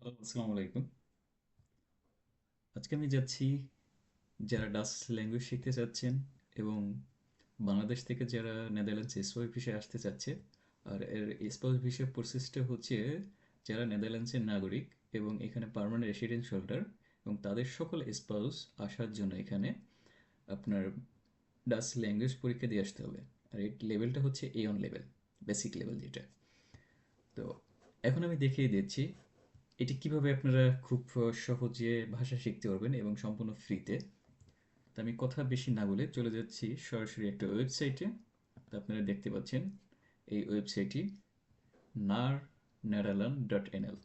আসসালামু আলাইকুম। আজকে আমি যাচ্ছি যারা ডাচ ল্যাঙ্গুয়েজ শিখতে চাচ্ছেন এবং বাংলাদেশ থেকে যারা নেদারল্যান্ডস স্পাউস ভিসায় আসতে চাচ্ছে, আর এর স্পাউস ভিসার প্রসেসটা হচ্ছে যারা নেদারল্যান্ডসের নাগরিক এবং এখানে পার্মানেন্ট রেসিডেন্স হোল্ডার এবং তাদের সকল স্পাউস আসার জন্য এখানে আপনার ডাচ ল্যাঙ্গুয়েজ পরীক্ষা দিয়ে আসতে হবে আর এই লেভেলটা হচ্ছে এ অন লেভেল বেসিক লেভেল যেটা তো এখন আমি দেখিয়ে দিচ্ছি এটি কীভাবে আপনারা খুব সহজে ভাষা শিখতে পারবেন এবং সম্পূর্ণ ফ্রিতে? তো আমি কথা বেশি না বলে চলে যাচ্ছি সরাসরি একটা ওয়েবসাইটে। তো আপনারা দেখতে পাচ্ছেন এই ওয়েবসাইটটি নার নেরালান ডট এনএল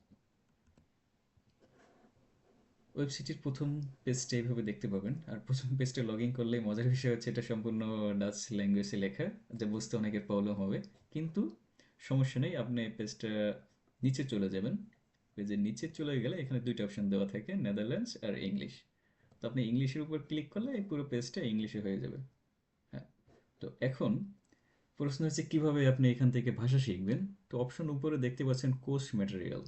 ওয়েবসাইটের প্রথম পেজটা এইভাবে দেখতে পাবেন। আর প্রথম পেজটা লগ ইন করলে মজার বিষয় হচ্ছে এটা সম্পূর্ণ ডাচ ল্যাঙ্গুয়েজে লেখা, যা বুঝতে অনেকের প্রবলেম হবে। কিন্তু সমস্যা নেই, আপনি পেজটা নিচে চলে যাবেন। পেজের নিচে চলে গেলে এখানে দুইটা অপশন দেওয়া থাকে নেদারল্যান্ডস আর ইংলিশ তো আপনি ইংলিশের উপর ক্লিক করলে এই পুরো পেজটা ইংলিশে হয়ে যাবে। হ্যাঁ তো এখন প্রশ্ন হচ্ছে, কীভাবে আপনি এখান থেকে ভাষা শিখবেন? তো অপশন উপরে দেখতে পাচ্ছেন কোর্স ম্যাটেরিয়াল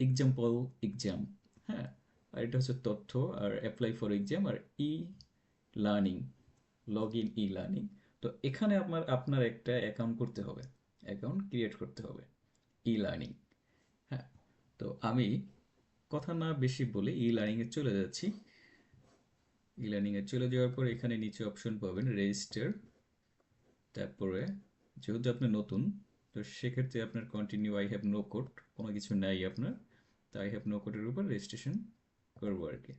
এক্সাম্পল এক্সাম হ্যাঁ আর এটা হচ্ছে তথ্য, আর apply for exam R E learning log in E learning তো এখানে আপনার আপনার একটা অ্যাকাউন্ট করতে হবে অ্যাকাউন্ট ক্রিয়েট করতে হবে ই লার্নিং তো আমি কথা না বেশি বলে ই লার্নিংয়ে চলে যাচ্ছি। ই লার্নিংয়ে চলে যাওয়ার পর এখানে নিচে অপশন পাবেন রেজিস্টার তারপরে যেহেতু আপনি নতুন, তো সেক্ষেত্রে আপনার continue I have no code কোনো কিছু নাই আপনার। তো আই হ্যাভ নো কোডের উপর রেজিস্ট্রেশন করব আর কি।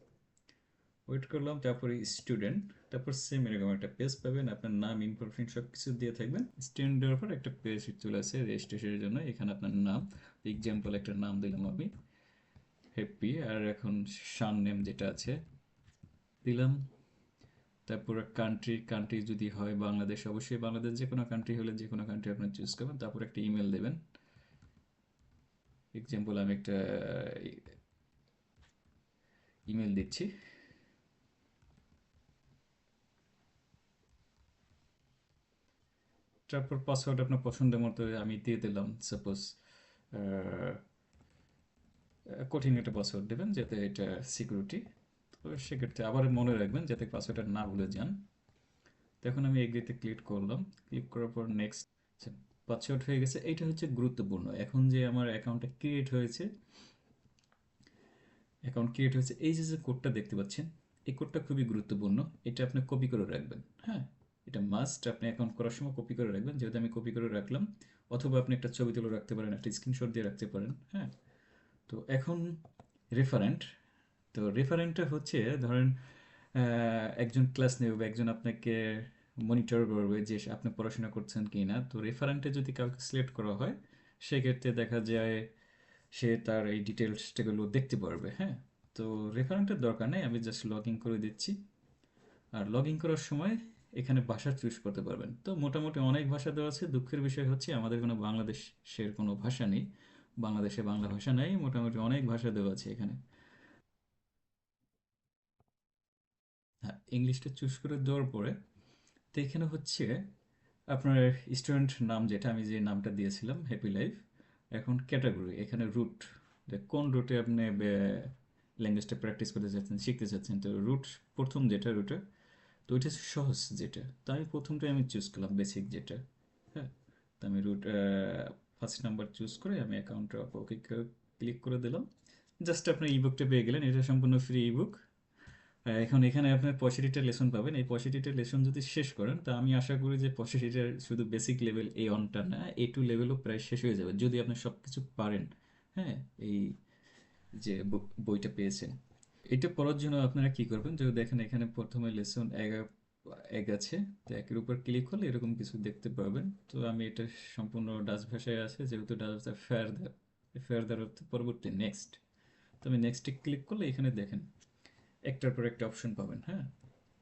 ওয়েট করলাম, তারপরে স্টুডেন্ট তারপর সেম এরকম একটা পেজ পাবেন। আপনার নাম ইনফরমেশন সব কিছু দিয়ে থাকবেন। স্টুডেন্টের পর একটা পেজ চলে আসে রেজিস্ট্রেশনের জন্য। এখানে আপনার নাম এক্সাম্পল একটা নাম দিলাম আমি। হ্যাপি আর এখন সান নেম যেটা আছে, দিলাম। তারপর কান্ট্রি কান্ট্রি যদি হয় বাংলাদেশ, অবশ্যই বাংলাদেশ যে কোনো কান্ট্রি হলে যে কোনো কান্ট্রি আপনি চুজ করবেন। তারপর একটা ইমেল দেবেন। এক্সাম্পল আমি একটা ইমেল দিচ্ছি। তারপর পাসওয়ার্ড আপনার পছন্দের মতো আমি দিয়ে দিলাম সাপোজ কঠিন একটা পাসওয়ার্ড দেবেন যাতে এটা সিকিউরিটি তো সেক্ষেত্রে আবার মনে রাখবেন যাতে পাসওয়ার্ডটা না ভুলে যান। তো এখন আমি এগ্রিতে ক্লিক করলাম ক্লিক করার পর নেক্সট পাসওয়ার্ড হয়ে গেছে। এইটা হচ্ছে গুরুত্বপূর্ণ। এখন যে আমার অ্যাকাউন্টটা ক্রিয়েট হয়েছে অ্যাকাউন্ট ক্রিয়েট হয়েছে, এই যে যে কোডটা দেখতে পাচ্ছেন, এই কোডটা খুবই গুরুত্বপূর্ণ। এটা আপনি কপি করে রাখবেন হ্যাঁ? এটা মাস্ট আপনি অ্যাকাউন্ট করার সময় কপি করে রাখবেন। যেহেতু আমি কপি করে রাখলাম, অথবা আপনি একটা ছবি তুলে রাখতে পারেন, একটা স্ক্রিনশট দিয়ে রাখতে পারেন হ্যাঁ? তো এখন রেফারেন্ট তো রেফারেন্টটা হচ্ছে, ধরেন একজন ক্লাস নেবে বা একজন আপনাকে মনিটর করবে যে আপনি পড়াশোনা করছেন কি না তো রেফারেন্টে যদি কাউকে সিলেক্ট করা হয়, সেক্ষেত্রে দেখা যায় সে তার এই ডিটেলসটাগুলো দেখতে পারবে হ্যাঁ? তো রেফারেন্টের দরকার নেই, আমি জাস্ট লগ ইন করে দিচ্ছি। আর লগ ইন করার সময় এখানে ভাষা চুজ করতে পারবেন। তো মোটামুটি অনেক ভাষা দেওয়া আছে। দুঃখের বিষয় হচ্ছে আমাদের কোনো বাংলাদেশের কোনো ভাষা নেই। বাংলাদেশে বাংলা ভাষা নেই, মোটামুটি অনেক ভাষা দেওয়া আছে এখানে। হ্যাঁ ইংলিশটা চুজ করে দেওয়ার পরে তো এখানে হচ্ছে আপনার স্টুডেন্ট নাম যেটা, আমি যে নামটা দিয়েছিলাম হ্যাপি লাইফ এখন ক্যাটাগরি এখানে রুট যে কোন রুটে আপনি ল্যাঙ্গুয়েজটা প্র্যাকটিস করতে চাচ্ছেন, শিখতে চাচ্ছেন, তো রুট প্রথম যেটা রুটে তো ওইটা সহজ যেটা। তো আমি প্রথমটাই আমি চুজ করলাম বেসিক যেটা। হ্যাঁ? তো আমি রুট ফার্স্ট নাম্বার চুজ করে আমি অ্যাকাউন্টটা ওকে ক্লিক করে দিলাম। জাস্ট আপনার ইবুকটা পেয়ে গেলেন, এটা সম্পূর্ণ ফ্রি ইবুক এখন এখানে আপনার পঁয়ষট্টিটা লেসন পাবেন। এই পঁয়ষট্টিটা লেসন যদি শেষ করেন, তা আমি আশা করি যে পঁয়ষট্টিটার শুধু বেসিক লেভেল এ অনটা না এ টু লেভেলও প্রায় শেষ হয়ে যাবে, যদি আপনি সব কিছু পারেন। হ্যাঁ? এই যে বইটা পেয়েছেন। এটা পড়ার জন্য আপনারা কি করবেন? যদি দেখেন এখানে প্রথমে লেসন এক আছে। তো একের উপর ক্লিক করলে এরকম কিছু দেখতে পাবেন। তো আমি এটা সম্পূর্ণ ডাচ ভাষায় আছে। যেহেতু ডাচ ভাষায় ফেয়ারদার ফেয়ারদার অর্থ পরবর্তী নেক্সট তো আমি নেক্সটে ক্লিক করলে এখানে দেখেন একটার পর একটা অপশন পাবেন হ্যাঁ?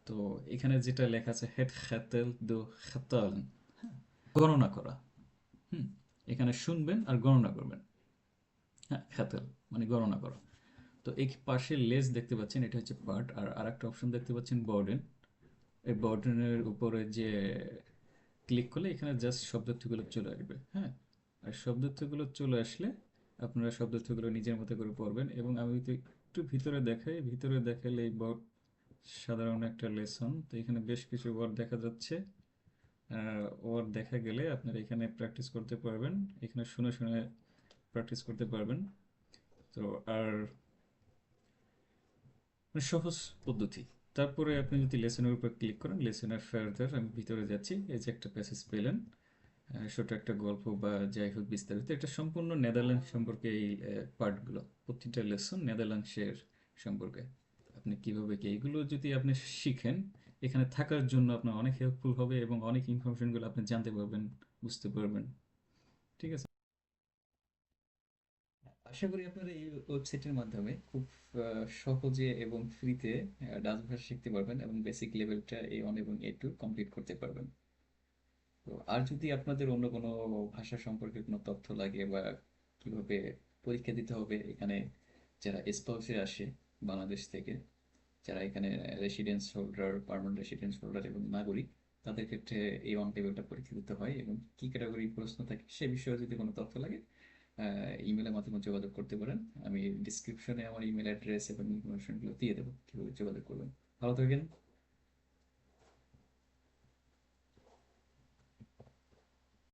তো এখানে যেটা লেখা আছে হেড খাতেল দো খাতাল গণনা করা। হুম? এখানে শুনবেন আর গণনা করবেন। হ্যাঁ খাতেল মানে গণনা করা। তো এই পাশে লেস দেখতে পাচ্ছেন, এটা হচ্ছে পার্ট, আর আরেকটা অপশন দেখতে পাচ্ছেন বর্ডেন। এই বর্ডেনের উপরে যে ক্লিক করলে এখানে জাস্ট শব্দার্থগুলো চলে আসবে হ্যাঁ? আর শব্দার্থগুলো চলে আসলে আপনারা তথ্যগুলো নিজের মতো করে পড়বেন। এবং আমি যদি একটু ভিতরে দেখাই, ভিতরে দেখালে এই বোর্ড সাধারণ একটা লেসন তো এখানে বেশ কিছু ওয়ার্ড দেখা যাচ্ছে। ওয়ার্ড দেখা গেলে আপনারা এখানে প্র্যাকটিস করতে পারবেন। এখানে শুনে শুনে প্র্যাকটিস করতে পারবেন। তো আর সহজ পদ্ধতি। তারপরে আপনি যদি লেসনের উপর ক্লিক করেন, লেসনের ফার্দার আমি ভিতরে যাচ্ছি, এই যে একটা প্যাসেজ পেলেন ছোট একটা গল্প বা যাই হোক বিস্তারিত, এটা সম্পূর্ণ নেদারল্যান্ড সম্পর্কে এই পার্টগুলো প্রতিটা লেসন নেদারল্যান্ডসের সম্পর্কে। আপনি কীভাবে কি এইগুলো যদি আপনি শিখেন, এখানে থাকার জন্য আপনার অনেক হেল্পফুল হবে এবং অনেক ইনফরমেশনগুলো আপনি জানতে পারবেন, বুঝতে পারবেন। ঠিক আছে? আশা করি আপনারা এই ওয়েবসাইটের মাধ্যমে খুব সহজে এবং ফ্রিতে ডাচ ভাষা শিখতে পারবেন এবং বেসিক লেভেলটা এ ওয়ান এবং এ টু কমপ্লিট করতে পারবেন। তো আর যদি আপনাদের অন্য কোনো ভাষা সম্পর্কে কোনো তথ্য লাগে বা কীভাবে পরীক্ষা দিতে হবে, এখানে যারা স্পাউসে আসে বাংলাদেশ থেকে, যারা এখানে residence holder permanent residence holder এবং নাগরিক, তাদের ক্ষেত্রে এই ওয়ান লেভেলটা পরীক্ষা দিতে হয় এবং কি ক্যাটাগরি প্রশ্ন থাকে সে বিষয়ে যদি কোনো তথ্য লাগে ইমেলের মাধ্যমে যোগাযোগ করতে পারেন। আমি ডিসক্রিপশনে আমার ইমেল অ্যাড্রেস এবং ইনফরমেশনগুলো দিয়ে দেবো, কীভাবে যোগাযোগ করবেন। ভালো থাকবেন